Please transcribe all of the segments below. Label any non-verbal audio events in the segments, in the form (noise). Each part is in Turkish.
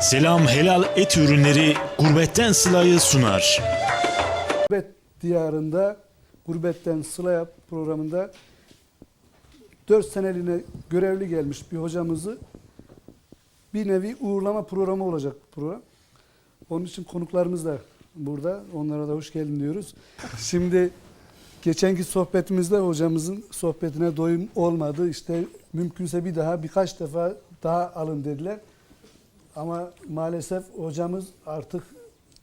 Selam Helal Et Ürünleri Gurbetten Sıla'yı sunar. Gurbet diyarında Gurbetten Sıla programında 4 seneliğine görevli gelmiş bir hocamızı bir nevi uğurlama programı olacak bu program. Onun için konuklarımız da burada. Onlara da hoş geldin diyoruz. Şimdi geçenki sohbetimizde hocamızın sohbetine doyum olmadı. İşte mümkünse bir daha birkaç defa daha alın dediler. Ama maalesef hocamız artık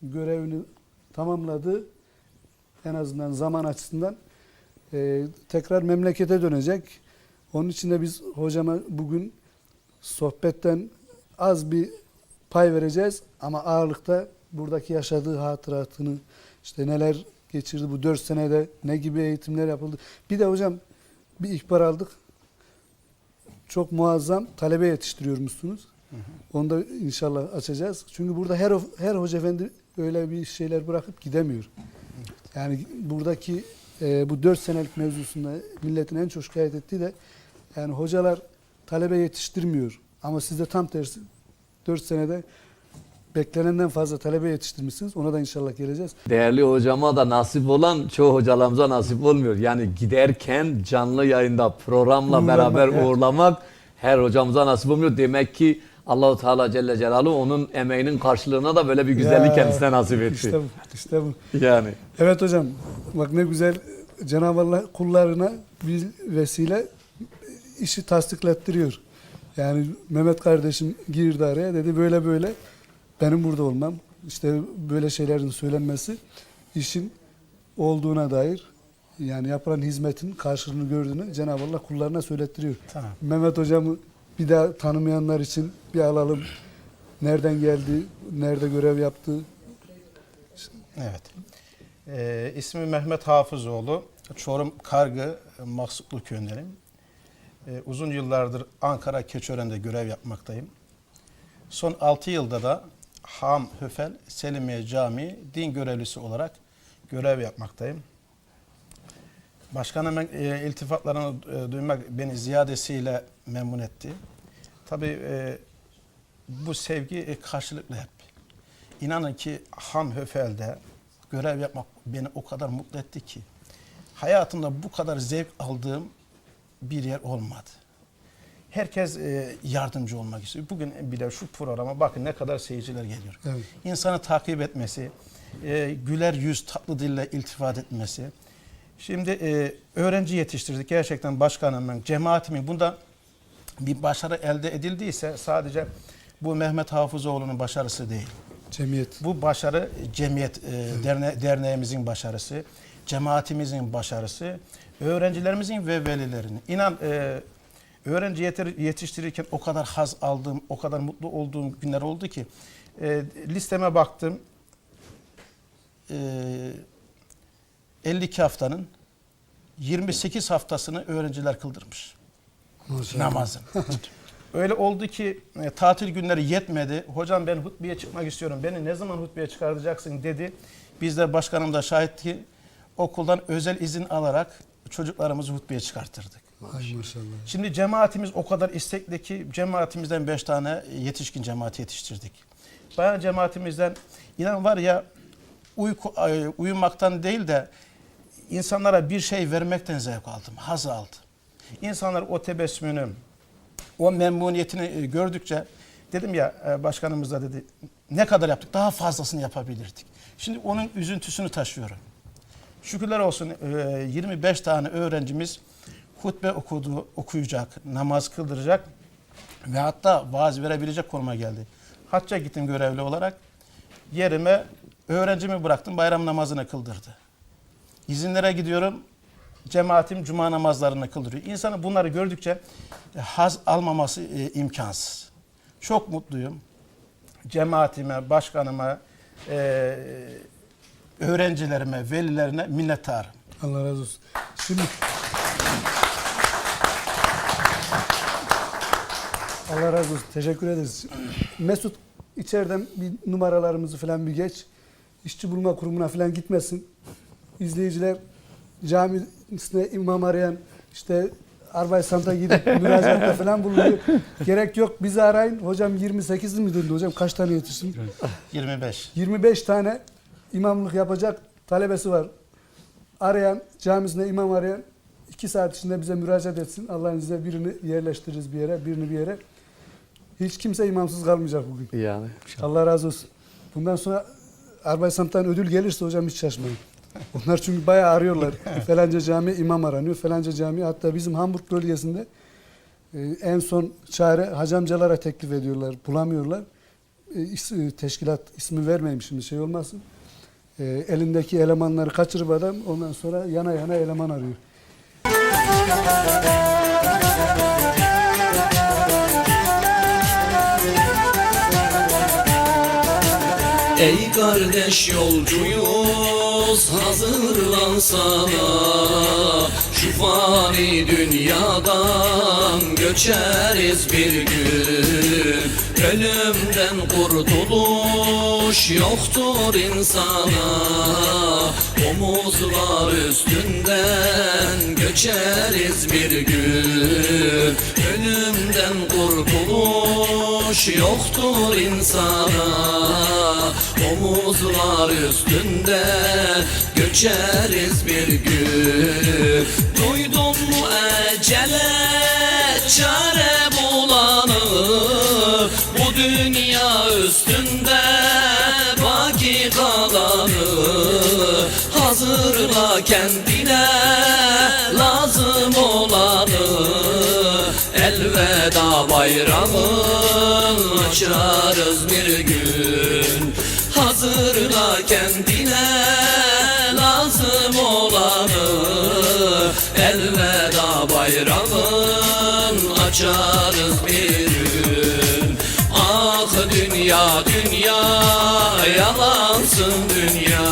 görevini tamamladı. En azından zaman açısından Ee, tekrar memlekete dönecek. Onun için de biz hocama bugün sohbetten az bir pay vereceğiz ama ağırlıkta buradaki yaşadığı hatıratını işte neler geçirdi bu dört senede ne gibi eğitimler yapıldı. Bir de hocam bir ihbar aldık. Çok muazzam talebe yetiştiriyormuşsunuz. Onu da inşallah açacağız. Çünkü burada her her hoca efendi öyle bir şeyler bırakıp gidemiyor. Yani buradaki e, bu 4 senelik mevzusunda milletin en çok şikayet ettiği de yani hocalar talebe yetiştirmiyor. Ama siz de tam tersi 4 senede beklenenden fazla talebe yetiştirmişsiniz. Ona da inşallah geleceğiz. Değerli hocama da nasip olan çoğu hocalarımıza nasip olmuyor. Yani giderken canlı yayında programla Uğurlamak, beraber evet. uğurlamak her hocamıza nasip olmuyor. Demek ki Allahu Teala Celle Celaluhu onun emeğinin karşılığına da böyle bir güzellik Ya, kendisine nasip etti. İşte bu. işte bu. Yani Evet hocam. Bak ne güzel Cenab-ı Allah kullarına bir vesile işi tasdiklettiriyor. Yani Mehmet kardeşim girdi araya dedi böyle böyle benim burada olmam. işte böyle şeylerin söylenmesi işin olduğuna dair yani yapılan hizmetin karşılığını gördüğünü Cenab-ı Allah kullarına söylettiriyor. Tamam. Mehmet hocamı bir daha tanımayanlar için bir alalım. Nereden geldi, nerede görev yaptı? Evet. Ee, ismi Mehmet Hafızoğlu. Çorum Kargı Maksutlu köyündenim. Ee, uzun yıllardır Ankara Keçören'de görev yapmaktayım. Son 6 yılda da Ham Höfel Selimiye Camii din görevlisi olarak görev yapmaktayım. Başkanımın e, iltifatlarını e, duymak beni ziyadesiyle memnun etti. Tabii e, bu sevgi e, karşılıklı hep. İnanın ki Ham Höfel'de görev yapmak beni o kadar mutlu etti ki hayatımda bu kadar zevk aldığım bir yer olmadı. Herkes e, yardımcı olmak istiyor. Bugün bile şu programa bakın ne kadar seyirciler geliyor. Evet. İnsanı takip etmesi, e, güler yüz, tatlı dille iltifat etmesi. Şimdi e, öğrenci yetiştirdik. Gerçekten başkanımın, cemaatimin bunda bir başarı elde edildiyse sadece bu Mehmet Hafızoğlu'nun başarısı değil. Cemiyet. Bu başarı cemiyet e, derne, derneğimizin başarısı, cemaatimizin başarısı, öğrencilerimizin ve velilerinin. İnan e, öğrenci yetiştirirken o kadar haz aldığım, o kadar mutlu olduğum günler oldu ki e, listeme baktım. E, 52 haftanın 28 haftasını öğrenciler kıldırmış Maşallah. namazın. Öyle oldu ki e, tatil günleri yetmedi. Hocam ben hutbeye çıkmak istiyorum. Beni ne zaman hutbeye çıkartacaksın dedi. Biz de başkanım da şahit ki okuldan özel izin alarak çocuklarımızı hutbeye çıkartırdık. Ay maşallah. Şimdi cemaatimiz o kadar istekli ki cemaatimizden beş tane yetişkin cemaati yetiştirdik. Bayan cemaatimizden inan var ya uyku, uyumaktan değil de insanlara bir şey vermekten zevk aldım, haz aldım. İnsanlar o tebessümünü, o memnuniyetini e, gördükçe dedim ya e, başkanımız da dedi ne kadar yaptık daha fazlasını yapabilirdik. Şimdi onun üzüntüsünü taşıyorum. Şükürler olsun e, 25 tane öğrencimiz hutbe okudu, okuyacak, namaz kıldıracak ve hatta vaaz verebilecek konuma geldi. Hacca gittim görevli olarak. Yerime öğrencimi bıraktım bayram namazını kıldırdı. İzinlere gidiyorum. Cemaatim cuma namazlarını kıldırıyor. İnsanın bunları gördükçe e, haz almaması e, imkansız. Çok mutluyum. Cemaatime, başkanıma, e, öğrencilerime, velilerine minnettarım. Allah razı olsun. Şimdi Allah razı olsun. Teşekkür ederiz. Mesut içeriden bir numaralarımızı falan bir geç. İşçi bulma kurumuna falan gitmesin. İzleyiciler camisine imam arayan işte Arbaisamt'a gidip müracaatta (laughs) falan bulunuyor. Gerek yok bizi arayın. Hocam 28'li mi dedi hocam? Kaç tane yetişsin? 25. 25 tane imamlık yapacak talebesi var. Arayan, camisinde imam arayan 2 saat içinde bize müracaat etsin. Allah'ın izniyle birini yerleştiririz bir yere, birini bir yere. Hiç kimse imamsız kalmayacak bugün. Yani. Allah razı olsun. Bundan sonra Arbaisamt'tan ödül gelirse hocam hiç şaşmayın. Onlar çünkü bayağı arıyorlar. (laughs) Falanca cami imam aranıyor. Falanca cami hatta bizim Hamburg bölgesinde e, en son çare hacamcalara teklif ediyorlar. Bulamıyorlar. E, is- e, teşkilat ismi vermeyeyim şimdi şey olmasın. E, elindeki elemanları kaçırıp adam ondan sonra yana yana eleman arıyor. Ey kardeş yolcuyuz hazırlansana Şu fani dünyadan göçeriz bir gün Ölümden kurtuluş yoktur insana. Omuzlar üstünden göçeriz bir gün. Ölümden kurtuluş yoktur insana. Omuzlar üstünde göçeriz bir gün. Duydun mu ecele çare dünya üstünde baki kalanı Hazırla kendine lazım olanı. Elveda bayrağın açarız bir gün. Hazırla kendine lazım olanı. Elveda bayrağın açarız bir gün Ah dünya dünya. Yalansın dünya.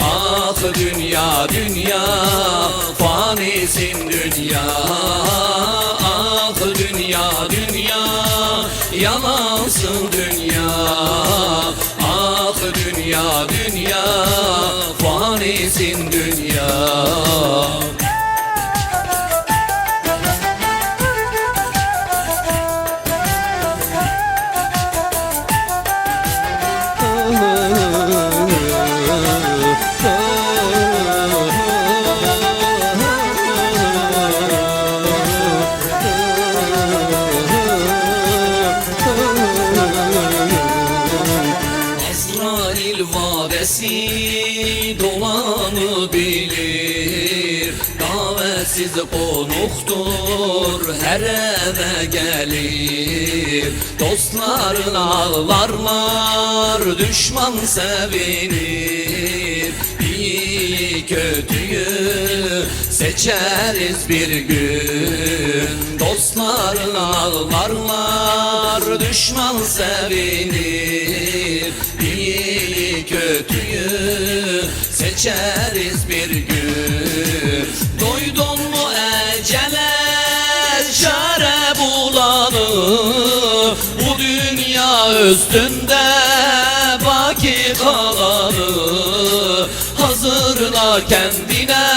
Ah dünya dünya. Fanisin dünya. Ah dünya dünya. Yalansın dolanı bilir Davetsiz konuktur her eve gelir. Dostların ağlarlar düşman sevinir. İyi kötüyü seçeriz bir gün. Dostların ağlarlar düşman sevinir seçeriz bir gün. Duydun mu ecele çare bulanı. Bu dünya üstünde baki kalanı. Hazırla kendine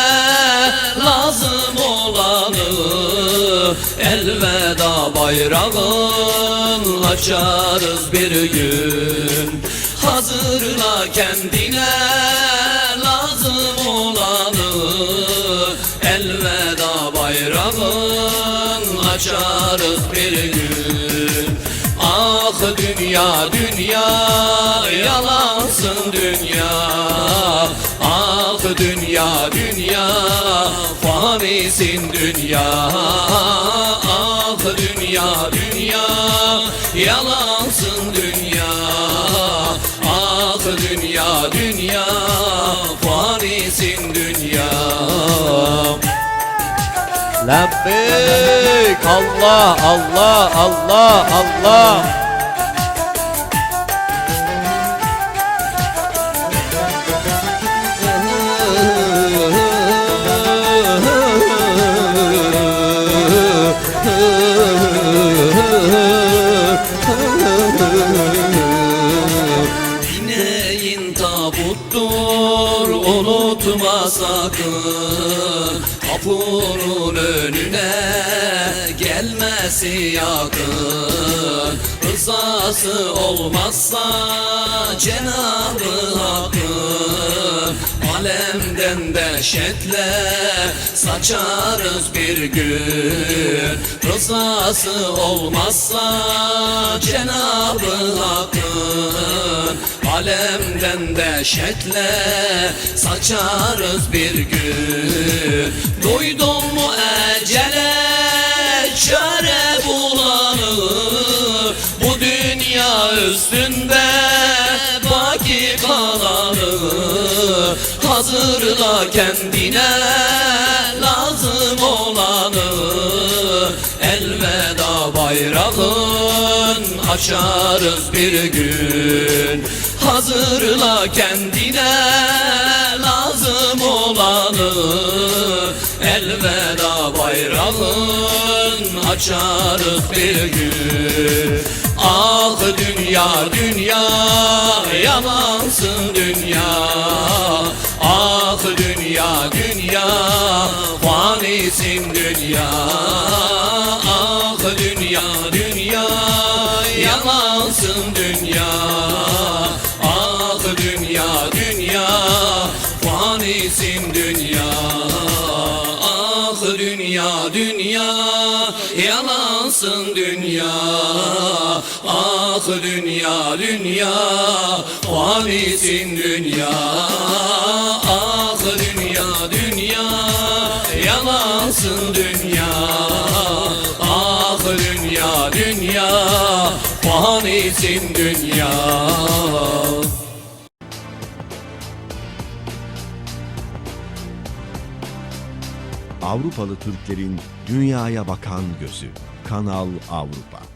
lazım olanı. Elveda bayrağın açarız bir gün. Hazırla kendine olanı Elveda bayrağın açarız bir gün. Ah dünya dünya yalansın dünya. Ah dünya dünya fanisin dünya. Ah dünya dünya yalansın dünya. Ah dünya dünya fanisin dünya. Lebbeyk Allah Allah Allah Allah sakın Kapının önüne gelmesi yakın. Rızası olmazsa Cenab-ı Hakk'ın Alemden dehşetle saçarız bir gün. Rızası olmazsa Cenab-ı Hakk'ın Alemden dehşetle saçarız bir gün. Duydun mu ecele çare bulanı Hazırla kendine lazım olanı. Elveda bayrağın açarız bir gün. Hazırla kendine lazım olanı. Elveda bayrağın açarız bir gün. Ah dünya dünya yalansın dünya dünya dünya fanisin dünya. Ah dünya dünya yalansın dünya. Ah dünya dünya fanisin dünya. Ah dünya dünya yalansın dünya. Ah dünya dünya fanisin dünya yalansın dünya Ah dünya dünya fanisin dünya Avrupalı Türklerin dünyaya bakan gözü. Kanal Avrupa.